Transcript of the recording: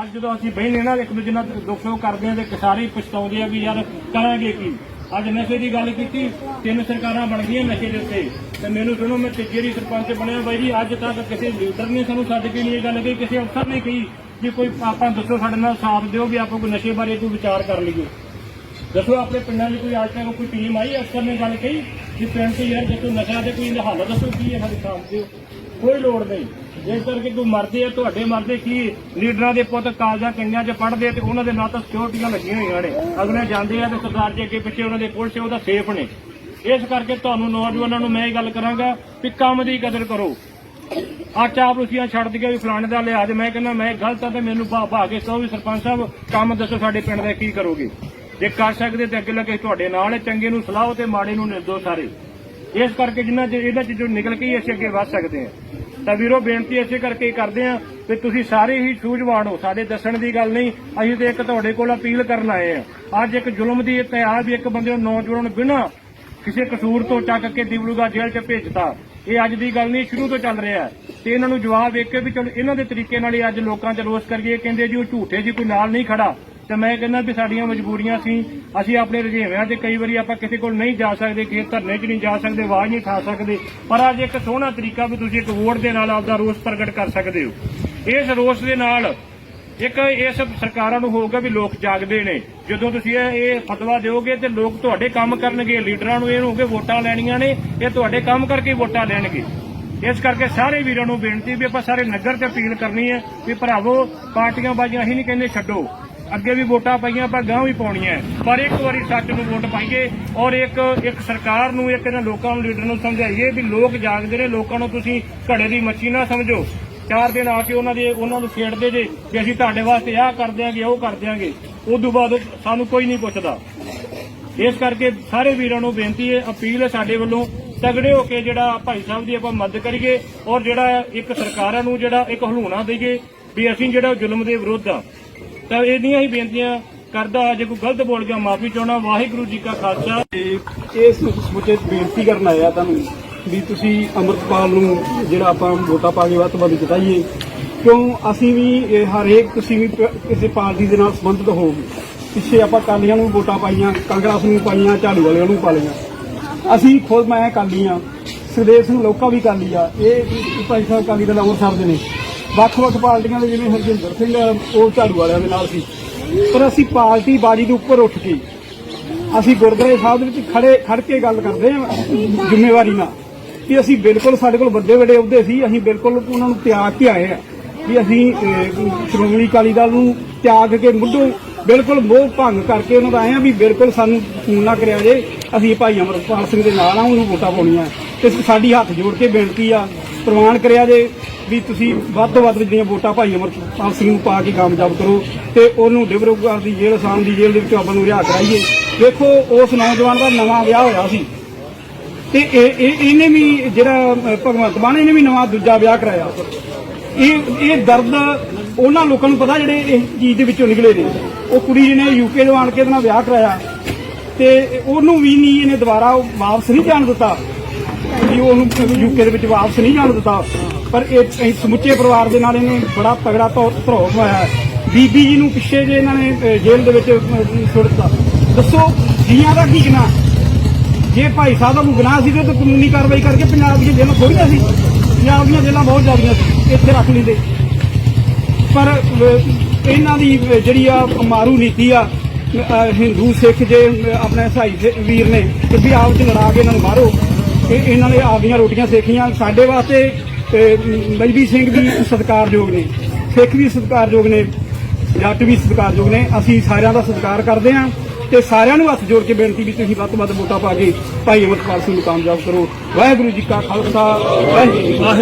ਅੱਜ ਜਦੋਂ ਅਸੀਂ ਬਹਿਨੇ ਨਾ ਇੱਕ ਦੂਜੇ ਨਾਲ ਦੁੱਖ ਸੁੱਖ ਕਰਦੇ ਆ ਤੇ ਸਾਰੇ ਪਛਤਾਉਂਦੇ ਆ ਵੀ ਯਾਰ ਕਰਾਂਗੇ ਕੀ? ਅੱਜ ਨਸ਼ੇ ਦੀ ਗੱਲ ਕੀਤੀ, ਤਿੰਨ ਸਰਕਾਰਾਂ ਬਣ ਗਈਆਂ ਨਸ਼ੇ ਦੇ ਉੱਤੇ। ਤੇ ਮੈਨੂੰ ਸੁਣੋ, ਮੈਂ ਤੀਜੇ ਵਾਰੀ ਸਰਪੰਚ ਬਣਿਆ ਬਾਈ ਜੀ, ਅੱਜ ਤੱਕ ਕਿਸੇ ਲੀਡਰ ਨੇ ਸਾਨੂੰ ਛੱਡ ਕੇ ਨਹੀਂ ਇਹ ਗੱਲ ਕਹੀ, ਕਿਸੇ ਅਫਸਰ ਨੇ ਕਹੀ ਕਿ ਕੋਈ ਆਪਾਂ ਦੱਸੋ ਸਾਡੇ ਨਾਲ ਸਾਥ ਦਿਓ ਵੀ ਆਪਾਂ ਕੋਈ ਨਸ਼ੇ ਬਾਰੇ ਕੋਈ ਵਿਚਾਰ ਕਰ ਲਈਏ। ਦੱਸੋ ਆਪਣੇ ਪਿੰਡਾਂ 'ਚ ਕੋਈ ਅੱਜ ਤੱਕ ਕੋਈ ਟੀਮ ਆਈ, ਅਫਸਰ ਨੇ ਗੱਲ ਕਹੀ ਕਿ ਪਿੰਡ 'ਚ ਯਾਰ ਜੇ ਕੋਈ ਨਸ਼ਾ ਤੇ ਕੋਈ ਇਹਦਾ ਹੱਲ ਦੱਸੋ ਕੀ ਹੈ ਸਾਡੇ ਸਾਥ ਦਿਓ। ਕੋਈ ਲੋੜ ਨਹੀਂ। ਇਸ ਕਰਕੇ ਕੋਈ ਮਰਦੇ ਆ, ਤੁਹਾਡੇ ਮਰਦੇ ਕੀ ਲੀਡਰਾਂ ਦੇ ਪੁੱਤ ਕਾਲਜਾਂ ਕੰਨਿਆਂ 'ਚ ਪੜ੍ਹਦੇ ਤੇ ਉਹਨਾਂ ਦੇ ਨਾਲ ਤਾਂ ਸਿਕਿਉਰਟੀਆਂ ਲੱਗੀਆਂ ਹੋਈਆਂ ਨੇ। ਅਗਲੇ ਜਾਂਦੇ ਆ ਤੇ ਸਰਦਾਰ ਜੀ ਅੱਗੇ ਪਿੱਛੇ ਉਹਨਾਂ ਦੇ ਪੁਲਿਸ ਉਹਦਾ ਸੇਫ ਨੇ। ਇਸ ਕਰਕੇ ਤੁਹਾਨੂੰ ਨੌਜਵਾਨਾਂ ਨੂੰ ਮੈਂ ਇਹ ਗੱਲ ਕਰਾਂਗਾ ਕਿ ਕੰਮ ਦੀ ਕਦਰ ਕਰੋ। ਆ ਚਾਪਲੂਸੀਆਂ ਛੱਡ ਦਿਆ ਵੀ ਫਲਾਣੇ ਦਾ ਲਿਹਾਜ਼। ਮੈਂ ਕਹਿੰਦਾ, ਮੈਂ ਗਲਤ ਆ ਤੇ ਮੈਨੂੰ ਭਾ ਭਾ ਕੇ ਕਹੋ ਵੀ ਸਰਪੰਚ ਸਾਹਿਬ, ਕੰਮ ਦੱਸੋ ਸਾਡੇ ਪਿੰਡ ਦਾ ਕੀ ਕਰੋਗੇ। ਜੇ ਕਰ ਸਕਦੇ ਤੇ ਅੱਗੇ ਲੱਗੇ ਤੁਹਾਡੇ ਨਾਲ ਚੰਗੇ ਨੂੰ ਸਲਾਹ ਤੇ ਮਾੜੇ ਨੂੰ ਨਿਰਦੋ ਸਾਰੇ। ਇਸ ਕਰਕੇ ਜਿੰਨਾ ਚ ਇਹਨਾਂ ਚ ਨਿਕਲ ਕੇ ਹੀ ਅਸੀਂ ਅੱਗੇ ਵੱਧ ਸਕਦੇ ਹਾਂ। ਤਾਂ ਵੀਰੋ, ਬੇਨਤੀ ਇਸੇ ਕਰਕੇ ਕਰਦੇ ਹਾਂ ਕਿ ਤੁਸੀਂ ਸਾਰੇ ਹੀ ਸੂਝਵਾਨ ਹੋ। ਸਾਡੇ ਦੱਸਣ ਦੀ ਗੱਲ ਨਹੀਂ, ਅਸੀਂ ਤੇ ਇੱਕ ਤੁਹਾਡੇ ਕੋਲ ਅਪੀਲ ਕਰਨ ਆਏ ਹਾਂ। ਅੱਜ ਇੱਕ ਜ਼ੁਲਮ ਦੀ ਇਤਿਹਾਸ ਵੀ ਇੱਕ ਬੰਦੇ ਨੂੰ ਨੌਜਵਾਨ ਬਿਨਾਂ ਕਿਸੇ ਕਸੂਰ ਤੋਂ ਚੱਕ ਕੇ ਦਿਬਲੂਗਾ ਜੇਲ੍ਹ 'ਚ ਭੇਜਤਾ। ਇਹ ਅੱਜ ਦੀ ਗੱਲ ਨਹੀਂ, ਸ਼ੁਰੂ ਤੋਂ ਚੱਲ ਰਿਹਾ ਤੇ ਇਹਨਾਂ ਨੂੰ ਜਵਾਬ ਵੇਖ ਕੇ ਵੀ ਚਲੋ, ਇਹਨਾਂ ਦੇ ਤਰੀਕੇ ਨਾਲ ਹੀ ਅੱਜ ਲੋਕਾਂ 'ਚ ਰੋਸ ਕਰੀਏ। ਕਹਿੰਦੇ ਜੀ, ਉਹ ਝੂਠੇ ਜੀ, ਕੋਈ ਨਾਲ ਨਹੀਂ ਖੜਾ। ਤੇ ਮੈਂ ਕਹਿੰਦਾ ਵੀ ਸਾਡੀਆਂ ਮਜਬੂਰੀਆਂ ਸੀ, ਅਸੀਂ ਆਪਣੇ ਰੁਝੇਵਿਆਂ ਤੇ ਕਈ ਵਾਰੀ ਆਪਾਂ ਕਿਸੇ ਕੋਲ ਨਹੀਂ ਜਾ ਸਕਦੇ, ਕਿਸੇ ਧਰਨੇ 'ਚ ਨਹੀਂ ਜਾ ਸਕਦੇ, ਆਵਾਜ਼ ਨਹੀਂ ਠਾ ਸਕਦੇ, ਪਰ ਅੱਜ ਇੱਕ ਸੋਹਣਾ ਤਰੀਕਾ ਵੀ ਤੁਸੀਂ ਇੱਕ ਵੋਟ ਦੇ ਨਾਲ ਆਪਦਾ ਰੋਸ ਪ੍ਰਗਟ ਕਰ ਸਕਦੇ ਹੋ। ਇਸ ਰੋਸ ਦੇ ਨਾਲ ਇੱਕ ਇਸ ਸਰਕਾਰਾਂ ਨੂੰ ਹੋਊਗਾ ਵੀ ਲੋਕ ਜਾਗਦੇ ਨੇ। ਜਦੋਂ ਤੁਸੀਂ ਇਹ ਫਤਵਾ ਦਿਓਗੇ ਤੇ ਲੋਕ ਤੁਹਾਡੇ ਕੰਮ ਕਰਨਗੇ, ਲੀਡਰਾਂ ਨੂੰ ਇਹ ਹੋਊਗੇ ਵੋਟਾਂ ਲੈਣੀਆਂ ਨੇ, ਇਹ ਤੁਹਾਡੇ ਕੰਮ ਕਰਕੇ ਵੋਟਾਂ ਲੈਣਗੇ। ਇਸ ਕਰਕੇ ਸਾਰੇ ਵੀਰਾਂ ਨੂੰ ਬੇਨਤੀ ਵੀ ਆਪਾਂ ਸਾਰੇ ਨਗਰ ਤੇ ਅਪੀਲ ਕਰਨੀ ਹੈ ਵੀ ਭਰਾਵੋ, ਪਾਰਟੀਆਂ ਬਾਜੀਆਂ ਅਸੀਂ ਨਹੀਂ ਕਹਿੰਦੇ ਛੱਡੋ। ਅੱਗੇ ਵੀ ਵੋਟਾਂ ਪਾਈਆਂ, ਆਪਾਂ ਗਾਂ ਵੀ ਪਾਉਣੀਆਂ। ਪਰ ਇੱਕ ਵਾਰੀ ਸੱਚ ਨੂੰ ਵੋਟ ਪਾਈਏ ਔਰ ਇੱਕ ਇੱਕ ਸਰਕਾਰ ਨੂੰ, ਇੱਕ ਇਹਨਾਂ ਲੋਕਾਂ ਨੂੰ, ਲੀਡਰ ਨੂੰ ਸਮਝਾਈਏ ਵੀ ਲੋਕ ਜਾਗਦੇ ਨੇ, ਲੋਕਾਂ ਨੂੰ ਤੁਸੀਂ ਘੜੇ ਦੀ ਮੱਛੀ ਨਾ ਸਮਝੋ। ਚਾਰ ਦਿਨ ਆ ਕੇ ਉਹਨਾਂ ਦੇ, ਉਹਨਾਂ ਨੂੰ ਛੇੜਦੇ ਜੇ ਕਿ ਅਸੀਂ ਤੁਹਾਡੇ ਵਾਸਤੇ ਆਹ ਕਰ ਦਿਆਂਗੇ, ਉਹ ਕਰ ਦਿਆਂਗੇ, ਉਦੋਂ ਬਾਅਦ ਸਾਨੂੰ ਕੋਈ ਨਹੀਂ ਪੁੱਛਦਾ। ਇਸ ਕਰਕੇ ਸਾਰੇ ਵੀਰਾਂ ਨੂੰ ਬੇਨਤੀ ਹੈ, ਅਪੀਲ ਹੈ ਸਾਡੇ ਵੱਲੋਂ, ਤਗੜੇ ਹੋ ਕੇ ਜਿਹੜਾ ਭਾਈ ਸਾਹਿਬ ਦੀ ਆਪਾਂ ਮਦਦ ਕਰੀਏ ਔਰ ਜਿਹੜਾ ਇੱਕ ਸਰਕਾਰਾਂ ਨੂੰ ਜਿਹੜਾ ਇੱਕ ਹਲੂਣਾ ਦੇਈਏ ਵੀ ਅਸੀਂ ਜਿਹੜਾ ਜ਼ੁਲਮ ਦੇ ਵਿਰੁੱਧ ਆ। ਤਾਂ ਇਹਦੀਆਂ ਹੀ ਬੇਨਤੀਆਂ ਕਰਦਾ ਜੇ ਕੋਈ ਗਲਤ ਬੋਲ ਗਿਆ, ਮਾਫੀ ਚਾਹਣਾ ਵਾਹਿਗੁਰੂ ਜੀ ਕਾ ਖਾਲਸਾ। ਇਸ ਸਮੁੱਚੇ ਬੇਨਤੀ ਕਰਨ ਆਇਆ ਤੁਹਾਨੂੰ ਵੀ ਤੁਸੀਂ ਅੰਮ੍ਰਿਤਪਾਲ ਨੂੰ ਜਿਹੜਾ ਆਪਾਂ ਵੋਟਾਂ ਪਾ ਕੇ ਵੱਧ ਤੋਂ ਵੱਧ ਜਿਤਾਈਏ। ਕਿਉਂ? ਅਸੀਂ ਵੀ ਹਰੇਕ ਤੁਸੀਂ ਵੀ ਕਿਸੇ ਪਾਰਟੀ ਦੇ ਨਾਲ ਸੰਬੰਧਿਤ ਹੋਵੋਗੇ ਪਿੱਛੇ ਆਪਾਂ ਕਾਲੀਆਂ ਨੂੰ ਵੋਟਾਂ ਪਾਈਆਂ, ਕਾਂਗਰਸ ਨੂੰ ਪਾਈਆਂ, ਝਾੜੂ ਵਾਲਿਆਂ ਨੂੰ ਪਾ ਲਈਆਂ। ਅਸੀਂ ਖੁਦ ਮੈਂ ਕਾਲੀ ਆ ਸੁਦੇਸ਼ ਨੂੰ ਲੋਕਾਂ ਵੀ ਕਾਲੀ ਆ ਇਹ ਭਾਈ ਸਾਹਿਬ ਕਾਲੀ ਦਾ ਅੰਮ੍ਰਿਤਸਰ ਦੇ ਨੇ। ਵੱਖ-ਵੱਖ ਪਾਰਟੀਆਂ ਦੇ ਜਿਵੇਂ ਹਰਜਿੰਦਰ ਸਿੰਘ ਉਹ ਝਾੜੂ ਵਾਲਿਆਂ ਦੇ ਨਾਲ ਸੀ। ਪਰ ਅਸੀਂ ਪਾਰਟੀ ਬਾਜੀ ਦੇ ਉੱਪਰ ਉੱਠ ਕੇ ਅਸੀਂ ਗੁਰਦੁਆਰੇ ਸਾਹਿਬ ਦੇ ਵਿੱਚ ਖੜੇ, ਖੜ ਕੇ ਗੱਲ ਕਰਦੇ ਹਾਂ ਜ਼ਿੰਮੇਵਾਰੀ ਨਾਲ ਕਿ ਅਸੀਂ ਬਿਲਕੁਲ ਸਾਡੇ ਕੋਲ ਵੱਡੇ ਵੱਡੇ ਅਹੁਦੇ ਸੀ, ਅਸੀਂ ਬਿਲਕੁਲ ਉਹਨਾਂ ਨੂੰ ਤਿਆਗ ਕੇ ਆਏ ਆ ਵੀ ਅਸੀਂ ਸ਼੍ਰੋਮਣੀ ਅਕਾਲੀ ਦਲ ਨੂੰ ਤਿਆਗ ਕੇ ਮੁੱਢੋਂ ਬਿਲਕੁਲ ਮੋਹ ਭੰਗ ਕਰਕੇ ਉਹਨਾਂ ਦਾ ਆਏ ਵੀ ਬਿਲਕੁਲ ਸਾਨੂੰ ਫੋਨ ਨਾ ਕਰਿਆ ਜੇ। ਅਸੀਂ ਭਾਈ ਅਮਰਪਾਲ ਸਿੰਘ ਦੇ ਨਾਲ ਆ, ਉਹਨੂੰ ਵੋਟਾਂ ਪਾਉਣੀਆਂ। ਤੇ ਸਾਡੀ ਹੱਥ ਜੋੜ ਕੇ ਬੇਨਤੀ ਆ ਪ੍ਰਵਾਨ ਕਰਿਆ ਜੇ ਵੀ ਤੁਸੀਂ ਵੱਧ ਤੋਂ ਵੱਧ ਜਿਹੜੀਆਂ ਵੋਟਾਂ ਭਾਈ ਅਮਰਪਾਲ ਸਿੰਘ ਨੂੰ ਪਾ ਕੇ ਕਾਮਯਾਬ ਕਰੋ ਤੇ ਉਹਨੂੰ ਡਿਬਰੂਗੜ੍ਹ ਦੀ ਜੇਲ੍ਹ ਆਸਾਮ ਦੀ ਜੇਲ੍ਹ ਦੇ ਵਿੱਚੋਂ ਆਪਾਂ ਨੂੰ ਰਿਹਾ ਕਰਾਈਏ। ਦੇਖੋ, ਉਸ ਨੌਜਵਾਨ ਦਾ ਨਵਾਂ ਵਿਆਹ ਹੋਇਆ ਸੀ। ਤੇ ਇਹ, ਇਹਨੇ ਵੀ ਜਿਹੜਾ ਭਗਵੰਤ ਮਾਨ, ਇਹਨੇ ਵੀ ਨਵਾਂ ਦੂਜਾ ਵਿਆਹ ਕਰਾਇਆ। ਇਹ ਇਹ ਦਰਦ ਉਹਨਾਂ ਲੋਕਾਂ ਨੂੰ ਪਤਾ ਜਿਹੜੇ ਇਸ ਚੀਜ਼ ਦੇ ਵਿੱਚੋਂ ਨਿਕਲੇ ਨੇ। ਉਹ ਕੁੜੀ ਜਿਹਨੇ ਯੂਕੇ ਤੋਂ ਆਣ ਕੇ ਇਹਦੇ ਨਾਲ ਵਿਆਹ ਕਰਾਇਆ ਤੇ ਉਹਨੂੰ ਵੀ ਨਹੀਂ ਇਹਨੇ ਦੁਬਾਰਾ ਵਾਪਸ ਨਹੀਂ ਜਾਣ ਦਿੱਤਾ। ਵੀ ਉਹਨੂੰ ਯੂਕੇ ਦੇ ਵਿੱਚ ਵਾਪਸ ਨਹੀਂ ਜਾਣ ਦਿੱਤਾ। ਪਰ ਇਹ ਸਮੁੱਚੇ ਪਰਿਵਾਰ ਦੇ ਨਾਲ ਇਹਨੇ ਬੜਾ ਤਗੜਾ ਧਰੋ ਹੋਇਆ ਹੈ। ਬੀਬੀ ਜੀ ਨੂੰ ਪਿੱਛੇ ਜੇ ਇਹਨਾਂ ਨੇ ਜੇਲ੍ਹ ਦੇ ਵਿੱਚ ਅ, ਸੁੱਟ ਦਿੱਤਾ। ਦੱਸੋ ਜੀਆਂ ਦਾ ਕੀ ਗੁਨਾਹ? ਜੇ ਭਾਈ ਸਾਹਿਬ ਦਾ ਕੋਈ ਗੁਨਾਹ ਸੀ ਤੇ ਕਾਨੂੰਨੀ ਕਾਰਵਾਈ ਕਰਕੇ ਪੰਜਾਬ ਦੀਆਂ ਜੇਲ੍ਹਾਂ ਥੋੜੀਆਂ ਸੀ। ਪੰਜਾਬ ਦੀਆਂ ਜੇਲ੍ਹਾਂ ਬਹੁਤ ਜ਼ਿਆਦੀਆਂ ਸੀ। ਇੱਥੇ ਰੱਖ ਲੈਂਦੇ ਪਰ ਇਹਨਾਂ ਦੀ ਜਿਹੜੀ ਆ ਮਾਰੂ ਨੀਤੀ ਆ ਹਿੰਦੂ ਸਿੱਖ ਜੇ ਆਪਣੇ ਭਾਈ ਵੀਰ ਨੇ ਕਿ ਵੀ ਆਪ ਚ ਲੜਾ ਕੇ ਇਹਨਾਂ ਨੂੰ ਮਾਰੋ। ਤੇ ਇਹਨਾਂ ਨੇ ਆਪਦੀਆਂ ਰੋਟੀਆਂ ਸੇਖੀਆਂ ਸਾਡੇ ਵਾਸਤੇ ਅਹ, ਮਜਬੀ ਸਿੰਘ ਵੀ ਸਤਿਕਾਰਯੋਗ ਨੇ ਸਿੱਖ ਵੀ ਸਤਿਕਾਰਯੋਗ ਨੇ ਜੱਟ ਵੀ ਸਤਿਕਾਰਯੋਗ ਨੇ। ਅਸੀਂ ਸਾਰਿਆਂ ਦਾ ਸਤਿਕਾਰ ਕਰਦੇ ਹਾਂ ਤੇ ਸਾਰਿਆਂ ਨੂੰ ਹੱਥ ਜੋੜ ਕੇ ਬੇਨਤੀ ਵੀ ਤੁਸੀਂ ਵੱਧ ਤੋਂ ਵੱਧ ਵੋਟਾਂ ਪਾ ਕੇ ਭਾਈ ਅਮਰਪਾਲ ਸਿੰਘ ਨੂੰ ਕਾਮਯਾਬ ਕਰੋ। ਵਾਹਿਗੁਰੂ ਜੀ ਕਾ ਖਾਲਸਾ ਵਾਹਿਗੁਰੂ ਜੀ